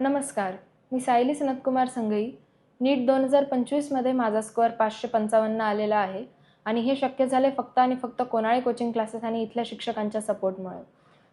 नमस्कार. मी सायली सनतकुमार संगई. नीट दोन हजार पंचवीसमध्ये माझा स्कोअर पाचशे पंचावन्न आलेला आहे आणि हे शक्य झाले फक्त आणि फक्त कोणाळे कोचिंग क्लासेस आणि इथल्या शिक्षकांच्या सपोर्टमुळे.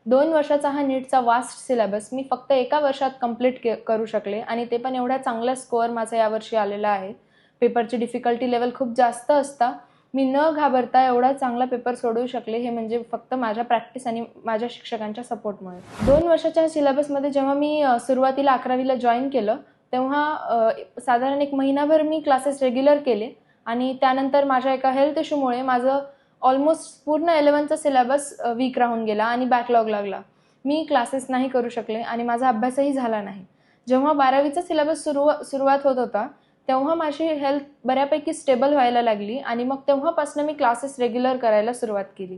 दोन वर्षाचा हा नीटचा वास्ट सिलेबस मी फक्त एका वर्षात कंप्लीट के करू शकले आणि ते पण एवढ्या चांगला स्कोअर माझा यावर्षी आलेला आहे. पेपरची डिफिकल्टी लेवल खूप जास्त असता मी न घाबरता एवढा चांगला पेपर सोडवू शकले हे म्हणजे फक्त माझ्या प्रॅक्टिस आणि माझ्या शिक्षकांच्या सपोर्टमुळे दोन वर्षाच्या सिलेबसमध्ये जेव्हा मी सुरुवातीला अकरावीला जॉईन केलं तेव्हा साधारण एक महिनाभर मी क्लासेस रेग्युलर केले आणि त्यानंतर माझ्या एका हेल्थ इश्यूमुळे माझं ऑलमोस्ट पूर्ण इलेवनचा सिलेबस वीक राहून गेला आणि बॅकलॉग लागला. मी क्लासेस नाही करू शकले आणि माझा अभ्यासही झाला नाही. जेव्हा बारावीचा सिलेबस सुरू सुरुवात होत होता तेव्हा माझी हेल्थ बऱ्यापैकी स्टेबल व्हायला लागली आणि मग तेव्हापासून मी क्लासेस रेग्युलर करायला सुरुवात केली.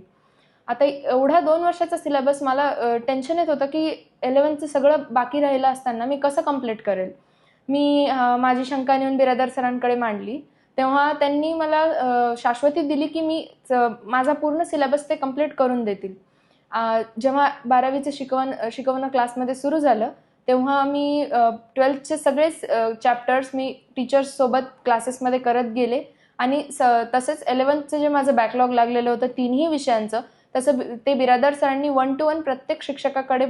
आता एवढा दोन वर्षाचा सिलेबस मला टेन्शन येत होतं की इलेवन्थचं सगळं बाकी राहिलं असताना मी कसं कंप्लीट करेल? मी माझी शंका नेऊन बिरादर सरांकडे मांडली. तेव्हा त्यांनी मला शाश्वती दिली की मी च- माझा पूर्ण सिलेबस ते कंप्लीट करून देतील. जेव्हा बारावीचं शिकवण शिकवणं क्लासमध्ये सुरू झालं तेव्हा मी ट्वेल्थचे सगळेच चॅप्टर्स मी टीचर्ससोबत क्लासेसमध्ये करत गेले. आणि स तसेच इलेवन्थचं जे माझं बॅकलॉग लागलेलं होतं तिन्ही विषयांचं तसं ते बिरादर सरांनी वन टू वन प्रत्येक शिक्षकाकडे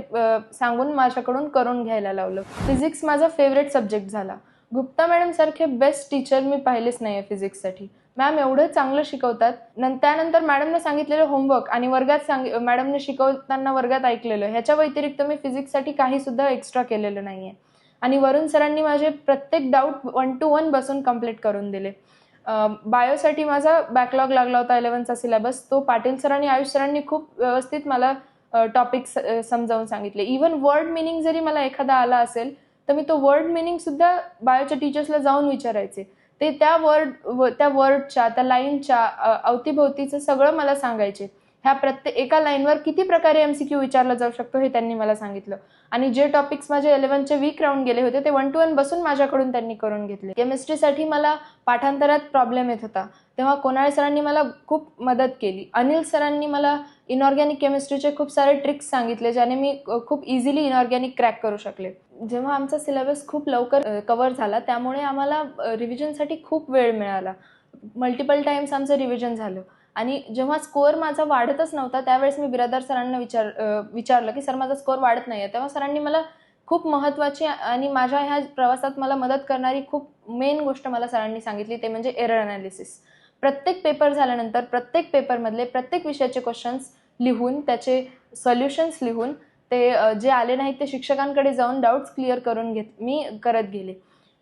सांगून माझ्याकडून करून घ्यायला लावलं. फिजिक्स माझा फेवरेट सब्जेक्ट झाला. गुप्ता मॅडमसारखे बेस्ट टीचर मी पाहिलेच नाही आहे फिजिक्ससाठी मॅम एवढं चांगलं शिकवतात. नं त्यानंतर मॅडमने सांगितलेलं होमवर्क आणि वर्गात सांग मॅडमने शिकवताना वर्गात ऐकलेलं ह्याच्या व्यतिरिक्त मी फिजिक्ससाठी काहीसुद्धा एक्स्ट्रा केलेलं नाही आहे आणि वरुण सरांनी माझे प्रत्येक डाऊट वन टू वन बसून कंप्लीट करून दिले. बायोसाठी माझा बॅकलॉग लागला होता इलेवनचा सिलेबस तो पाटील सरांनी आयुष सरांनी खूप व्यवस्थित मला टॉपिक समजावून सांगितले. इवन वर्ड मिनिंग जरी मला एखादा आला असेल तर मी तो वर्ड मिनिंगसुद्धा बायोच्या टीचर्सला जाऊन विचारायचे. ते त्या वर्ड त्या वर्डच्या त्या लाईनच्या अवतीभोवतीचं सगळं मला सांगायचे. ह्या प्रत्येक एका लाईनवर किती प्रकारे एम सी क्यू विचारला जाऊ शकतो हे त्यांनी मला सांगितलं. आणि जे टॉपिक्स माझे इलेव्हनचे वीक राऊंड गेले होते ते वन टू वन बसून माझ्याकडून त्यांनी करून घेतले. केमिस्ट्रीसाठी मला पाठांतरात प्रॉब्लेम येत होता. तेव्हा कोणाळे सरांनी मला खूप मदत केली. अनिल सरांनी मला इनऑर्गॅनिक केमिस्ट्रीचे खूप सारे ट्रिक्स सांगितले ज्याने मी खूप इझिली इनऑर्गॅनिक क्रॅक करू शकले. जेव्हा आमचा सिलेबस खूप लवकर कवर झाला त्यामुळे आम्हाला रिव्हिजनसाठी खूप वेळ मिळाला. मल्टिपल टाईम्स आमचं रिव्हिजन झालं. आणि जेव्हा स्कोअर माझा वाढतच नव्हता त्यावेळेस मी बिरादर सरांना विचार विचारलं की सर माझा स्कोअर वाढत नाही आहे तेव्हा सरांनी मला खूप महत्त्वाची आणि माझ्या ह्या प्रवासात मला मदत करणारी खूप मेन गोष्ट मला सरांनी सांगितली ते म्हणजे एरर अनालिसिस प्रत्येक पेपर झाल्यानंतर प्रत्येक पेपरमधले प्रत्येक विषयाचे क्वेश्चन्स लिहून त्याचे सोल्युशन्स लिहून ते जे आले नाहीत ते शिक्षकांकडे जाऊन डाऊट्स क्लिअर करून घेत मी करत गेले.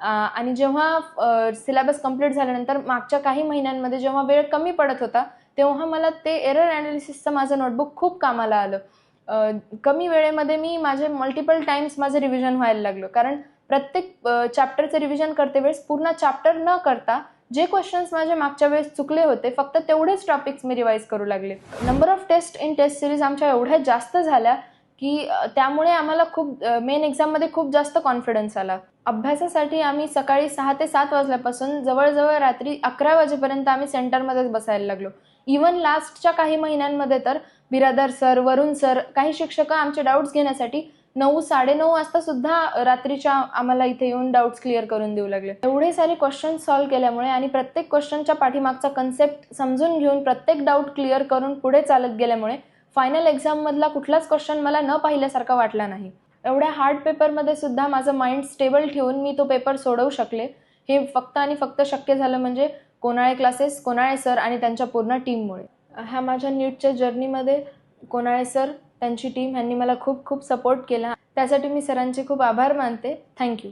आणि जेव्हा सिलेबस कंप्लीट झाल्यानंतर मागच्या काही महिन्यांमध्ये जेव्हा वेळ कमी पडत होता तेव्हा मला ते एरर ॲनालिसिसचं माझं नोटबुक खूप कामाला आलं. कमी वेळेमध्ये मी माझे मल्टिपल टाइम्स माझं रिव्हिजन व्हायला लागलं. कारण प्रत्येक चॅप्टरचं रिव्हिजन करते वेळेस पूर्ण चॅप्टर न करता जे क्वेश्चन्स माझे मागच्या वेळेस चुकले होते फक्त तेवढेच टॉपिक्स मी रिवाईज करू लागले. Number of test in test series आमच्या एवढ्या जास्त झाल्या की त्यामुळे आम्हाला खूप मेन एक्झाममध्ये खूप जास्त कॉन्फिडन्स आला. अभ्यासासाठी आम्ही सकाळी सहा ते सात वाजल्यापासून जवळजवळ रात्री अकरा वाजेपर्यंत आम्ही सेंटरमध्येच बसायला लागलो. इवन लास्टच्या काही महिन्यांमध्ये तर बिरादर सर वरुण सर काही शिक्षक आमचे डाऊट्स घेण्यासाठी नऊ साडेनऊ वाजता सुद्धा रात्रीच्या आम्हाला इथे येऊन डाऊट्स क्लिअर करून देऊ लागले. एवढे सारे क्वेश्चन सॉल्व्ह केल्यामुळे आणि प्रत्येक क्वेश्चनच्या पाठीमागचा कन्सेप्ट समजून घेऊन प्रत्येक डाऊट क्लिअर करून पुढे चालत गेल्यामुळे फायनल एक्झाममधला कुठलाच क्वेश्चन मला न पाहिल्यासारखा वाटला नाही. एवढ्या हार्ड पेपरमध्ये सुद्धा माझं माइंड स्टेबल ठेवून मी तो पेपर सोडवू शकले. हे फक्त आणि फक्त शक्य झालं म्हणजे कोणाळे क्लासेस कोणाळे सर आणि त्यांच्या पूर्ण टीममुळे ह्या माझ्या नीटच्या जर्नीमध्ये कोणाळे सर त्यांची टीम ह्यांनी मला खूप खूप सपोर्ट केला. त्यासाठी मी सरांचे खूप आभार मानते. थँक्यू